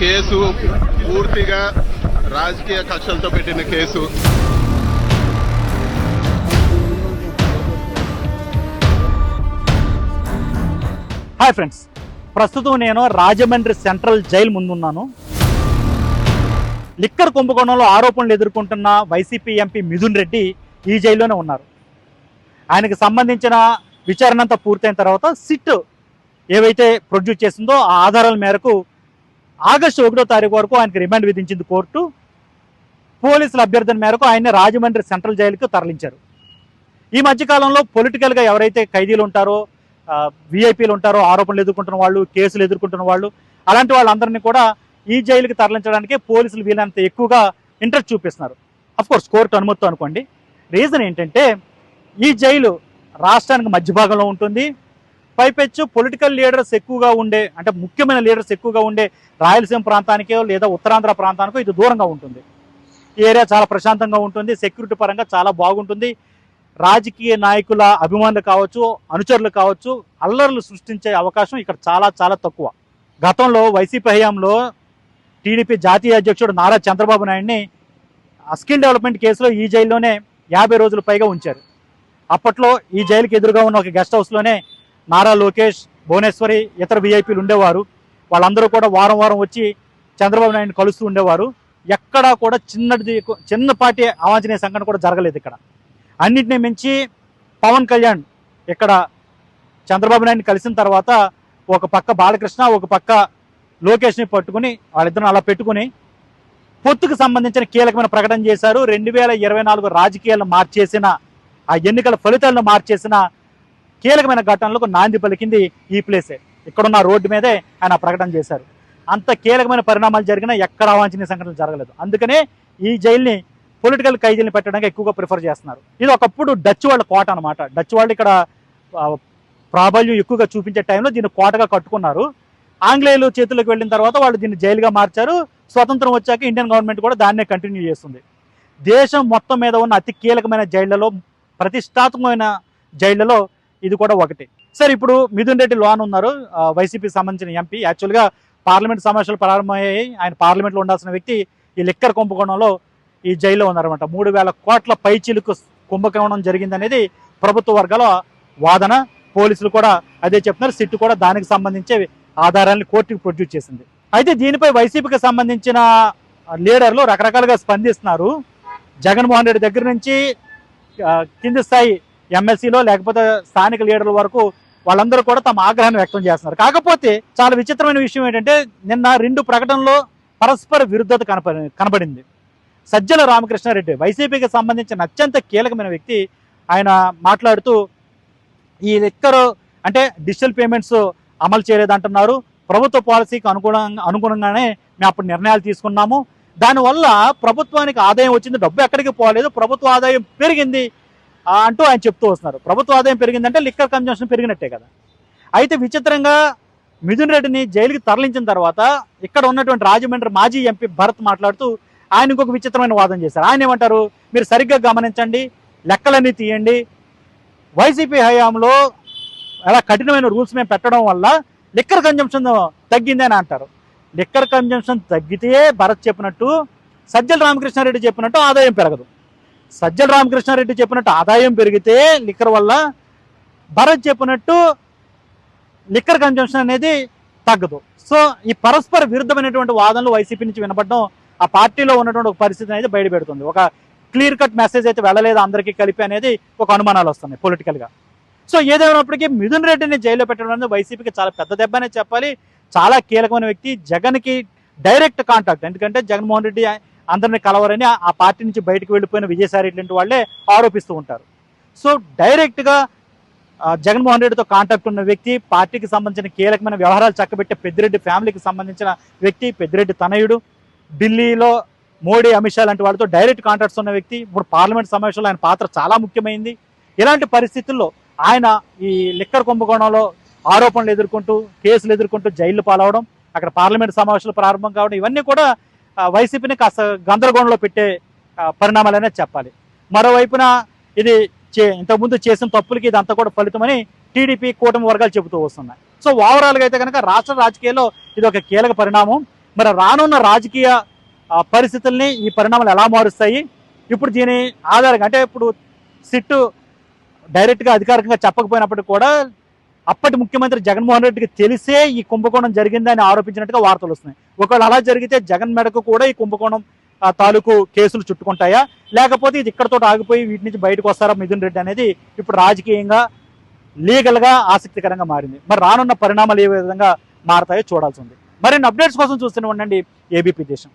Case పూర్తిగా రాజకీయ కక్షలతో పెట్టిన కేసు. హాయ్ ఫ్రెండ్స్ ప్రస్తుతం నేను రాజమండ్రి సెంట్రల్ జైలు ముందున్నాను. లిక్కర్ కుంభకోణంలో ఆరోపణలు ఎదుర్కొంటున్న వైసీపీ ఎంపీ మిథున్ రెడ్డి ఈ జైల్లోనే ఉన్నారు. ఆయనకు సంబంధించిన విచారణ అంతా పూర్తయిన తర్వాత సిట్ ఏవైతే ప్రొడ్యూస్ చేసిందో ఆ ఆధారాల మేరకు ఆగస్టు ఒకటో తారీఖు వరకు ఆయనకు రిమాండ్ విధించింది కోర్టు. పోలీసుల అభ్యర్థన మేరకు ఆయన్ని రాజమండ్రి సెంట్రల్ జైలుకు తరలించారు. ఈ మధ్యకాలంలో పొలిటికల్గా ఎవరైతే ఖైదీలు ఉంటారో విఐపీలు ఉంటారో ఆరోపణలు ఎదుర్కొంటున్న వాళ్ళు కేసులు ఎదుర్కొంటున్న వాళ్ళు అలాంటి వాళ్ళందరినీ కూడా ఈ జైలుకి తరలించడానికి పోలీసులు వీలైనంత ఎక్కువగా ఇంట్రెస్ట్ చూపిస్తున్నారు. అఫ్ కోర్స్ కోర్టు అనుమతితో అనుకోండి. రీజన్ ఏంటంటే ఈ జైలు రాష్ట్రానికి మధ్య భాగంలో ఉంటుంది. పైపెచ్చు పొలిటికల్ లీడర్స్ ఎక్కువగా ఉండే అంటే ముఖ్యమైన లీడర్స్ ఎక్కువగా ఉండే రాయలసీమ ప్రాంతానికో లేదా ఉత్తరాంధ్ర ప్రాంతానికో ఇది దూరంగా ఉంటుంది. ఈ ఏరియా చాలా ప్రశాంతంగా ఉంటుంది సెక్యూరిటీ పరంగా చాలా బాగుంటుంది. రాజకీయ నాయకుల అభిమానులు కావచ్చు అనుచరులు కావచ్చు అల్లర్లు సృష్టించే అవకాశం ఇక్కడ చాలా చాలా తక్కువ. గతంలో వైసీపీ హయాంలో టీడీపీ జాతీయ అధ్యక్షుడు నారా చంద్రబాబు నాయుడిని స్కిల్ డెవలప్మెంట్ కేసులో ఈ జైల్లోనే యాభై రోజులు పైగా ఉంచారు. అప్పట్లో ఈ జైలుకి ఎదురుగా ఉన్న ఒక గెస్ట్ హౌస్లోనే నారా లోకేష్ భువనేశ్వరి ఇతర విఐపీలు ఉండేవారు. వాళ్ళందరూ కూడా వారం వారం వచ్చి చంద్రబాబు నాయుడిని కలుస్తూ ఉండేవారు. ఎక్కడా కూడా చిన్నది చిన్నపాటి అవాంఛనీయ సంఘటన కూడా జరగలేదు ఇక్కడ. అన్నింటినీ మించి పవన్ కళ్యాణ్ ఇక్కడ చంద్రబాబు నాయుడిని కలిసిన తర్వాత ఒక పక్క బాలకృష్ణ ఒక పక్క లోకేష్ని పట్టుకుని వాళ్ళిద్దరిని అలా పెట్టుకుని పొత్తుకు సంబంధించిన కీలకమైన ప్రకటన చేశారు. రెండు వేల ఇరవై నాలుగు రాజకీయాలను మార్చేసిన ఆ ఎన్నికల ఫలితాలను మార్చేసిన కీలకమైన ఘటనలకు నాంది పలికింది ఈ ప్లేసే ఇక్కడున్న రోడ్డు మీదే ఆయన ప్రకటన చేశారు. అంత కీలకమైన పరిణామాలు జరిగినా ఎక్కడ అవాంఛనీయ సంఘటనలు జరగలేదు. అందుకనే ఈ జైల్ని పొలిటికల్ ఖైదీలను పెట్టడానికి ఎక్కువగా ప్రిఫర్ చేస్తున్నారు. ఇది ఒకప్పుడు డచ్ వాళ్ళ కోట అనమాట డచ్ వాళ్ళు ఇక్కడ ప్రాబల్యం ఎక్కువగా చూపించే టైంలో దీన్ని కోటగా కట్టుకున్నారు. ఆంగ్లేయులు చేతులకు వెళ్ళిన తర్వాత వాళ్ళు దీన్ని జైలుగా మార్చారు. స్వతంత్రం వచ్చాక ఇండియన్ గవర్నమెంట్ కూడా దాన్నే కంటిన్యూ చేస్తుంది. దేశం మొత్తం మీద ఉన్న అతి కీలకమైన జైళ్ళలో ప్రతిష్టాత్మకమైన జైళ్ళలో ఇది కూడా ఒకటి. సార్ ఇప్పుడు మిథున్ రెడ్డి లోన్ ఉన్నారు. వైసీపీకి సంబంధించిన ఎంపీ. యాక్చువల్గా పార్లమెంట్ సమావేశాలు ప్రారంభమయ్యాయి. ఆయన పార్లమెంట్లో ఉండాల్సిన వ్యక్తి ఈ లిక్కర్ కుంభకోణంలో ఈ జైల్లో ఉన్నారన్నమాట. మూడు వేల కోట్ల పైచిలుకు కుంభకోణం జరిగిందనేది ప్రభుత్వ వర్గాల వాదన. పోలీసులు కూడా అదే చెప్తున్నారు. సిట్టు కూడా దానికి సంబంధించే ఆధారాలను కోర్టుకు ప్రొడ్యూస్ చేసింది. అయితే దీనిపై వైసీపీకి సంబంధించిన లీడర్లు రకరకాలుగా స్పందిస్తున్నారు. జగన్మోహన్ రెడ్డి దగ్గర నుంచి కింది స్థాయి ఎమ్మెల్సీలో లేకపోతే స్థానిక లీడర్ల వరకు వాళ్ళందరూ కూడా తమ ఆగ్రహాన్ని వ్యక్తం చేస్తున్నారు. కాకపోతే చాలా విచిత్రమైన విషయం ఏంటంటే నిన్న రెండు ప్రకటనలో పరస్పర విరుద్ధత కనపడి కనబడింది సజ్జల రామకృష్ణారెడ్డి వైసీపీకి సంబంధించిన అత్యంత కీలకమైన వ్యక్తి ఆయన మాట్లాడుతూ ఈ లెక్కరు అంటే డిజిటల్ పేమెంట్స్ అమలు చేయలేదంటున్నారు. ప్రభుత్వ పాలసీకి అనుగుణంగా అనుగుణంగానే మేము అప్పుడు నిర్ణయాలు తీసుకున్నాము. దానివల్ల ప్రభుత్వానికి ఆదాయం వచ్చింది. డబ్బు ఎక్కడికి పోలేదు. ప్రభుత్వ ఆదాయం పెరిగింది. అంటూ ఆయన చెప్తూ వస్తున్నారు. ప్రభుత్వ ఆదాయం పెరిగిందంటే లిక్కర్ కన్జంప్షన్ పెరిగినట్టే కదా. అయితే విచిత్రంగా మిథున్ రెడ్డిని జైలుకి తరలించిన తర్వాత ఇక్కడ ఉన్నటువంటి రాజమండ్రి మాజీ ఎంపీ భరత్ మాట్లాడుతూ ఆయన ఇంకొక విచిత్రమైన వాదన చేశారు. ఆయన ఏమంటారు? మీరు సరిగ్గా గమనించండి లెక్కలన్నీ తీయండి. వైసీపీ హయాంలో అలా కఠినమైన రూల్స్ మేము పెట్టడం వల్ల లిక్కర్ కన్జంప్షన్ తగ్గిందని అంటారు. లిక్కర్ కన్జంప్షన్ తగ్గితే భరత్ చెప్పినట్టు సజ్జల రామకృష్ణారెడ్డి చెప్పినట్టు ఆదాయం పెరగదు. సజ్జల రామకృష్ణారెడ్డి చెప్పినట్టు ఆదాయం పెరిగితే లిక్కర్ వల్ల భరత్ చెప్పినట్టు లిక్కర్ కన్జంప్షన్ అనేది తగ్గదు. సో ఈ పరస్పర విరుద్ధమైనటువంటి వాదనలు వైసీపీ నుంచి వినపడడం ఆ పార్టీలో ఉన్నటువంటి ఒక పరిస్థితి అనేది బయటపెడుతుంది ఒక క్లియర్ కట్ మెసేజ్ అయితే వెళ్ళలేదు అందరికీ కలిపి అనేది ఒక అనుమానాలు వస్తున్నాయి పొలిటికల్గా. సో ఏదైనప్పటికీ మిథున్ రెడ్డిని జైల్లో పెట్టడం అనేది వైసీపీకి చాలా పెద్ద దెబ్బనే చెప్పాలి. చాలా కీలకమైన వ్యక్తి. జగన్కి డైరెక్ట్ కాంటాక్ట్ ఎందుకంటే జగన్మోహన్ రెడ్డి అందరిని కలవరని ఆ- పార్టీ నుంచి బయటకు వెళ్ళిపోయిన విజయసాయి ఇట్లాంటి వాళ్ళే ఆరోపిస్తూ ఉంటారు. సో డైరెక్ట్గా జగన్మోహన్ రెడ్డితో కాంటాక్ట్ ఉన్న వ్యక్తి పార్టీకి సంబంధించిన కీలకమైన వ్యవహారాలు చక్కబెట్టే పెద్దిరెడ్డి ఫ్యామిలీకి సంబంధించిన వ్యక్తి పెద్దిరెడ్డి తనయుడు. ఢిల్లీలో మోడీ అమిత్ షా లాంటి వాళ్ళతో డైరెక్ట్ కాంటాక్ట్స్ ఉన్న వ్యక్తి. ఇప్పుడు పార్లమెంట్ సమావేశంలో ఆయన పాత్ర చాలా ముఖ్యమైంది. ఇలాంటి పరిస్థితుల్లో ఆయన ఈ లిక్కర్ కుంభకోణంలో ఆరోపణలు ఎదుర్కొంటూ కేసులు ఎదుర్కొంటూ జైలు పాలవడం అక్కడ పార్లమెంట్ సమావేశాలు ప్రారంభం కావడం ఇవన్నీ కూడా వైసీపీని కాస్త గందరగోళంలో పెట్టే పరిణామాలనే చెప్పాలి. మరోవైపున ఇది చే ఇంతకుముందు చేసిన తప్పులకి ఇదంతా కూడా ఫలితమని టీడీపీ కూటమి వర్గాలు చెబుతూ వస్తున్నాయి. సో ఓవరాల్గా అయితే కనుక రాష్ట్ర రాజకీయాల్లో ఇది ఒక కీలక పరిణామం. మరి రానున్న రాజకీయ పరిస్థితుల్ని ఈ పరిణామాలు ఎలా మారుస్తాయి? ఇప్పుడు దీని ఆధారంగా అంటే ఇప్పుడు సిట్టు డైరెక్ట్గా అధికారికంగా చెప్పకపోయినప్పటికీ కూడా అప్పటి ముఖ్యమంత్రి జగన్మోహన్ రెడ్డికి తెలిసే ఈ కుంభకోణం జరిగిందని ఆరోపించినట్టుగా వార్తలు వస్తున్నాయి. ఒకవేళ అలా జరిగితే జగన్ మెడకు కూడా ఈ కుంభకోణం తాలూకు కేసులు చుట్టుకుంటాయా? లేకపోతే ఇది ఇక్కడతో ఆగిపోయి వీటి నుంచి బయటకు వస్తారా మిథున్ రెడ్డి అనేది ఇప్పుడు రాజకీయంగా లీగల్గా ఆసక్తికరంగా మారింది. మరి రానున్న పరిణామాలు ఏ విధంగా మారతాయో చూడాల్సి ఉంది. మరిన్ని అప్డేట్స్ కోసం చూస్తూనే ఉండండి ఏబీపీ దేశం.